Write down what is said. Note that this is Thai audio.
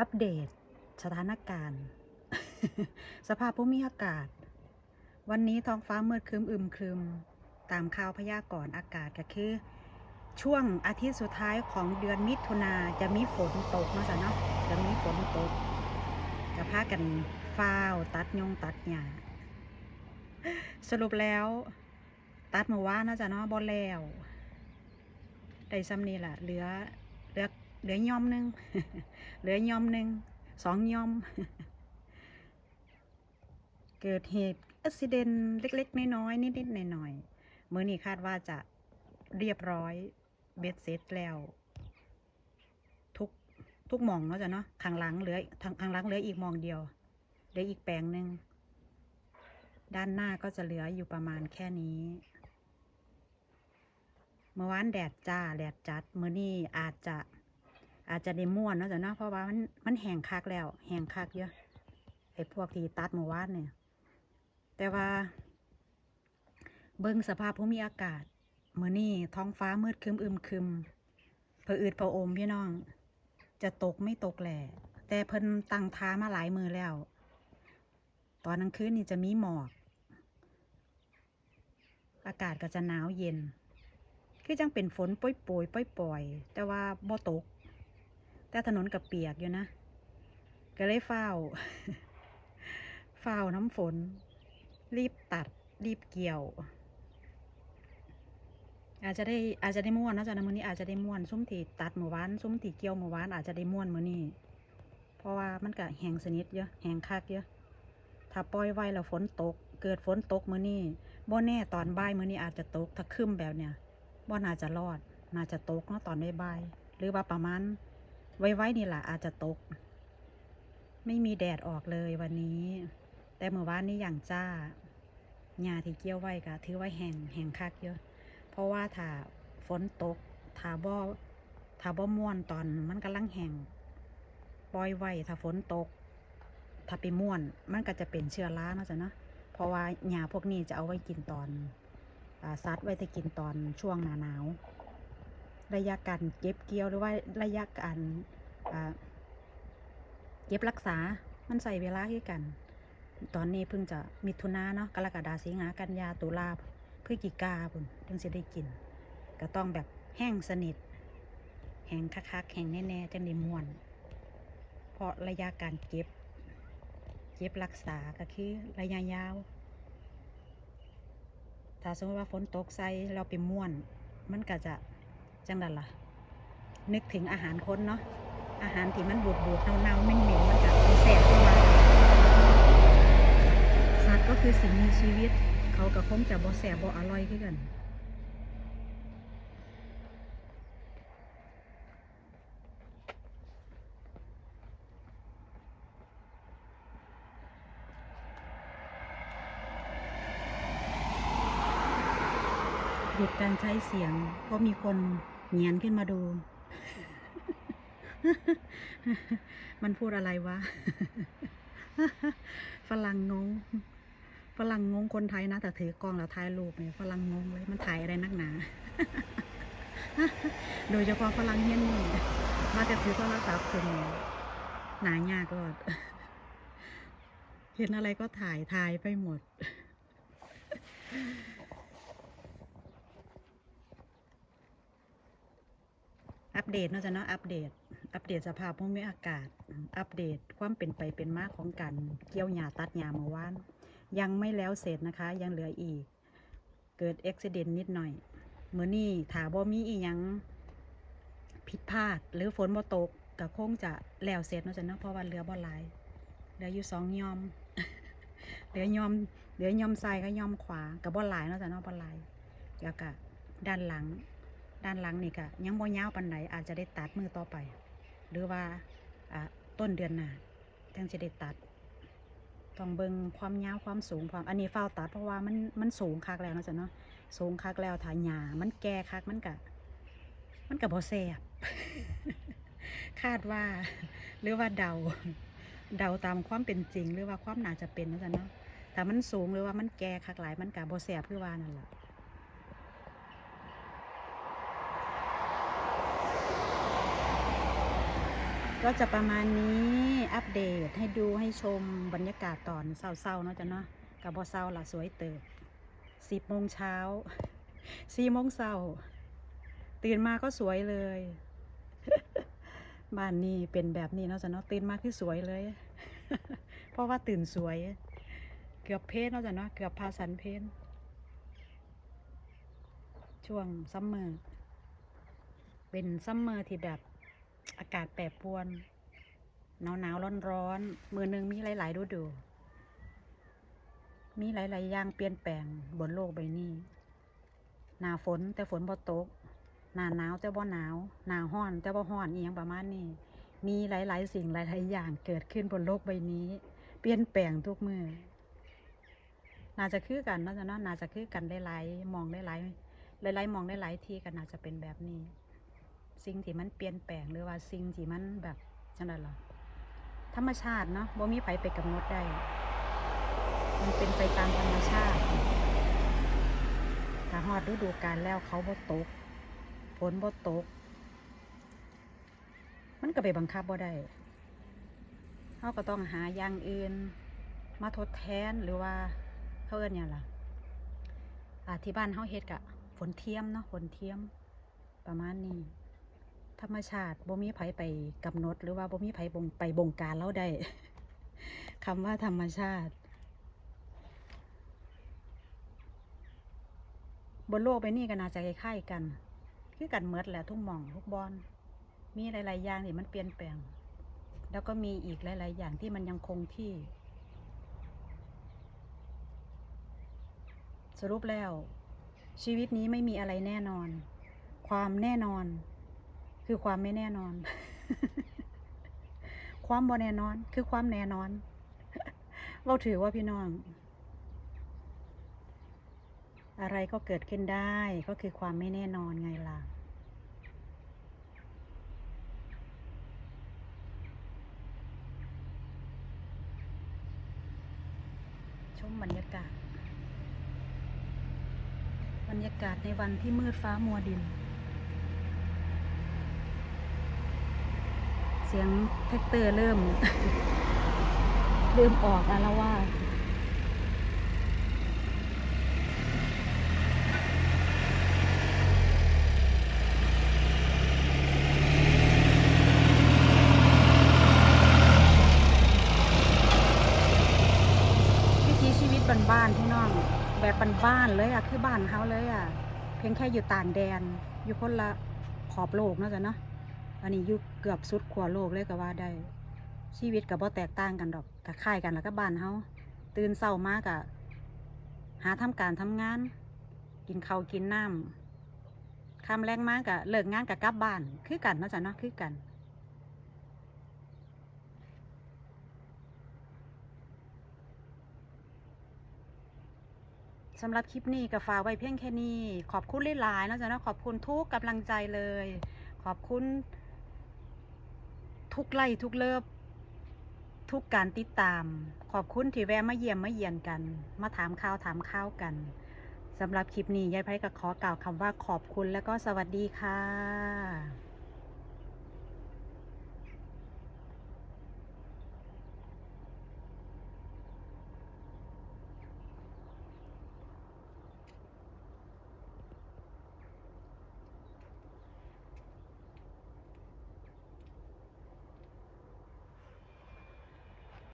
อัปเดตสถานการณ์ สภาพภูมิอากาศ วันนี้ท้องฟ้ามืดครึมอึมครึม ตามข่าวพยากรณ์อากาศก็คือ ช่วงอาทิตย์สุดท้ายของเดือนมิถุนาจะมีฝนตกนาะจ้ะเนาะจะมีฝนตกจะพากันฟ้าวตัดยงตัดหญ้าสรุปแล้ว ตัดเมื่านเนาะจ้ะเนาะบ่แล้วได้ซ้ำนี่แหละเหลือเหลือ เหลือย่อมหนึ่งเหลือย่อมหนึ่งสองย่อม เกิดเหตุอุบิเหตุเล็กๆ น้อยๆนิดๆหน่อยๆเมื้อนี้คาดว่าจะเรียบร้อยเบ็ดเสร็จแล้ว ทุกทุกหมองเนาะจ้ะเนาะข้างหลังเหลือทางข้างหลังเหลืออีกหมองเดียวเหลืออีกแปลงหนึ่งด้านหน้าก็จะเหลืออยู่ประมาณแค่นี้ เมื่อวานแดดจ้าแดดจัดเมื้อนี้อาจจะ อาจจะได้ม่วนเนาะจ้ะเนาะเพราะว่ามันมันแห้งคักแล้ว แห้งคักเยอะไอ้พวกที่ตัดเมื่อวานเนี่ย แต่ว่า เบิ่งสภาพภูมิอากาศเมื้อนี้ท้องฟ้ามืดคึมอึมคึมเผออืดเผออมพี่น้อง จะตกไม่ตกแหละแต่เพิ่นตั้งท้ามาหลายมือแล้ว ตอนกลางคืนนี่จะมีหมอก อากาศก็จะหนาวเย็น คือจังเป็นฝนป่อยๆป่อยๆแต่ว่าบ่ตก แต่ถนนกับเปียกอยู่นะ ก็เลยเฝ้าเฝ้าน้ำฝน รีบตัด รีบเกี่ยว อาจจะได้อาจจะได้ม่วนนะจ๊ะนะมื้อนี้อาจจะได้ม่วนซุ้มที่ตัดเมื่อวานซุ้มที่เกี่ยวเมื่อวานอาจจะได้ม่วนมื้อนี้เพราะว่ามันก็แห้งสนิทเยอะแห้งคักเยอะถ้าปล่อยไว้แล้วฝนตก เกิดฝนตกมื้อนี้บ่แน่ตอนบ่ายมื้อนี้อาจจะตกถ้าครึ้มแบบเนี้ยบ่น่าจะรอด น่าจะตกเนาะตอนบ่ายหรือว่าประมาณ ไว้ๆนี่แหละอาจจะตก ไม่มีแดดออกเลยวันนี้ แต่เมื่อวานนี้อย่างจ้าหญ้าที่เกี่ยวไว้ก็ถือว่าแห้งแห้งคักเยอะ เพราะว่าถ้าฝนตกถ้าบ่ถ้าบ่ม่วนตอนมันกำลังแห้งปล่อยไว้ถ้าฝนตก ถ้าไปม่วนมันก็จะเป็นเชื้อราเนาะจ้ะเนาะเพราะว่าหญ้าพวกนี้จะเอาไว้กินตอนซัดไว้จะกินตอนช่วงหนาหนาวระยะการเก็บเกี่ยวหรือว่าระยะการ เก็บรักษา มันใส่เวลาคือกัน ตอนนี้เพิ่งจะมิถุนาเนาะกรกฎาสิงหากันยาตุลาพฤศจิกาพุ่นถึงจะได้กิน ก็ต้องแบบแห้งสนิท แห้งคักๆแห้งแน่ๆจังได้ม่วน เพราะระยะการเก็บ เก็บรักษาก็คือระยะยาว ถ้าสมมติว่าฝนตกใส่เราไปม่วน มันก็จะจังดันล่ะ นึกถึงอาหารคนเนาะ อาหารที่มันบูดบูดๆเน่าๆไม่เหม็นๆมันก็มันแสบขึ้นมาสัตว์ก็คือสิ่งมีชีวิต เขาก็คงจะบ่แสบบ่อร่อยคือกันหยุดการใช้เสียงเพราะมีคนเงียนขึ้นมาดู มันพูดอะไรวะ ฝรั่งงง ฝรั่งงงคนไทยนะ แต่ถือกล้องแล้วถ่ายรูปเนี่ยฝรั่งงงเลย มันถ่ายอะไรนักหนา โดยเฉพาะฝรั่งเฮี้ยนนี่มาจะถือโทรศัพท์เป็นหนายากก็เห็นอะไรก็ถ่ายถ่ายไปหมด อัปเดตเนาะจ๊ะเนาะอัปเดต อัปเดตสภาพภูมิอากาศ อัปเดตความเป็นไปเป็นมาของการเกี่ยวหญ้าตัดหญ้าเมื่อวาน ยังไม่แล้วเสร็จนะคะ ยังเหลืออีก เกิดอุบิเหตุนิดหน่อยเมื่อนี้ถาบ่มีอีหยังผิดพลาด หรือฝนบ่ตกก็คงจะแล้วเสร็จเนาะจ๊ะเนาะเพราะว่าเหลือบ่หลายเหลืออยู่สองยอมเหลือยอมเหลือยอมซ้ายกับยอมขวากับบ่หลายเนาะจ๊ะเนาะบ่หลายแล้วก็ด้านหลัง ด้านหลังนี่ก็ยังบ่ยาวปานใดอาจจะได้ตัดมือต่อไป หรือว่าต้นเดือนหน้าจังจะได้ตัดต้องเบิ่งความยาวความสูงความอันนี้เฝ้าตัดเพราะว่ามันมันสูงคักแล้วนะจ๊ะเนาะสูงคักแล้วถ้าหญ้ามันแก่คักมันก็มันก็บ่แซ่บคาดว่าหรือว่าเดา เดาตามความเป็นจริง หรือว่าความน่าจะเป็นนะจ๊ะเนาะถ้ามันสูงหรือว่ามันแก่คักหลายมันก็บ่แซ่บคือว่านั่นแหละ ก็จะประมาณนี้อัปเดตให้ดูให้ชมบรรยากาศตอนเศร้าๆเนาะจ้ะเนาะกับบอเศร้าละสวยเติบสิบโมงเช้าสี่โมงเช้าตื่นมาก็สวยเลยบ้านนี้เป็นแบบนี้เนาะจ้ะเนาะตื่นมาคือสวยเลย เพราะว่าตื่นสวย เกือบเพศเนาะจ้ะเนาะเกือบพาสันเพศช่วงซัมเมอร์เป็นซัมเมอร์ที่แบบ อากาศแปรปรวน หนาวหนาวร้อนร้อนมือหนึ่งมีหลายๆฤดู มีหลายๆอย่างเปลี่ยนแปลงบนโลกใบนี้หนาฝนแต่ฝนบ่ตกหนาหนาวแต่บ่หนาวหนาห้อนแต่บ่ห้อนอีหยังประมาณนี้ มีหลายๆ สิ่งหลายๆอย่างเกิดขึ้นบนโลกใบนี้ เปลี่ยนแปลงทุกมือน่าจะคือกันเนาะจ๊ะเนาะน่าจะคือกันได้หลายๆมองได้หลายหลายๆมองได้หลายทีกันน่าจะเป็นแบบนี้ สิ่งที่มันเปลี่ยนแปลงหรือว่าสิ่งที่มันแบบจังไดล่ะธรรมชาติเนาะบ่มีไผไปกำหนดได้ มันเป็นไปตามธรรมชาติถ้าฮอดฤดูกาลแล้วเขาบ่ตกฝนบ่ตก มันก็ไปบังคับบ่ได้เขาก็ต้องหาอย่างอื่น มาทดแทนหรือว่าเขาเอิ้นหยังล่ะอ่าที่บ้านเขาเฮ็ดกะฝนเทียมเนาะฝนเทียมประมาณนี้ ธรรมชาติบ่มีไผไปกำหนด หรือว่าบ่มีไผบงไปบงการเราได้คำว่าธรรมชาติ บนโลกใบนี้ก็น่าจะคล้ายๆกันคือกันเมิดแหละทุกหม่องทุกบอนมีหลายๆอย่างที่มันเปลี่ยนแปลง แล้วก็มีอีกหลายๆอย่างที่มันยังคงที่ สรุปแล้ว ชีวิตนี้ไม่มีอะไรแน่นอน ความแน่นอน คือความไม่แน่นอน ความบ่แน่นอน คือความแน่นอน เราถือว่าพี่น้อง อะไรก็เกิดขึ้นได้ก็คือความไม่แน่นอนไงล่ะชมบรรยากาศ บรรยากาศในวันที่มืดฟ้ามัวดิน เสียงแท็กเตอร์เริ่ม เริ่มออกแล้วว่าวิถีชีวิตบ้านๆพี่น้องแบบบ้านๆเลยอะคือบ้านเขาเลยอะ เพียงแค่อยู่ต่างแดน อยู่คนละขอบโลกนะจ๊ะเนาะ อันนี้อยู่เกือบสุดขั้วโลกเลยก็ว่าได้ ชีวิตกับบ่แตกต่างกันดอกกับค่ายกันแล้วก็บ้านเฮาตื่นเช้ามากอะหาทำการทำงาน กินข้าวกินน้ำคำแรงมากกะเลิกงานกะกลับบ้าน คือกันเนาะจ๊ะเนาะคือกันสำหรับคลิปนี้ก็ฝากไว้เพียงแค่นี้ ขอบคุณหลายๆนะจ๊ะนะขอบคุณทุกกำลังใจเลย ขอบคุณ ทุกไล่ทุกเลิฟทุกการติดตาม ขอบคุณที่แวะมาเยี่ยมมาเยียนกัน มาถามข่าวถามข้าวกันสำหรับคลิปนี้ยายไพ่ก็ขอกล่าวคำว่าขอบคุณและก็สวัสดีค่ะ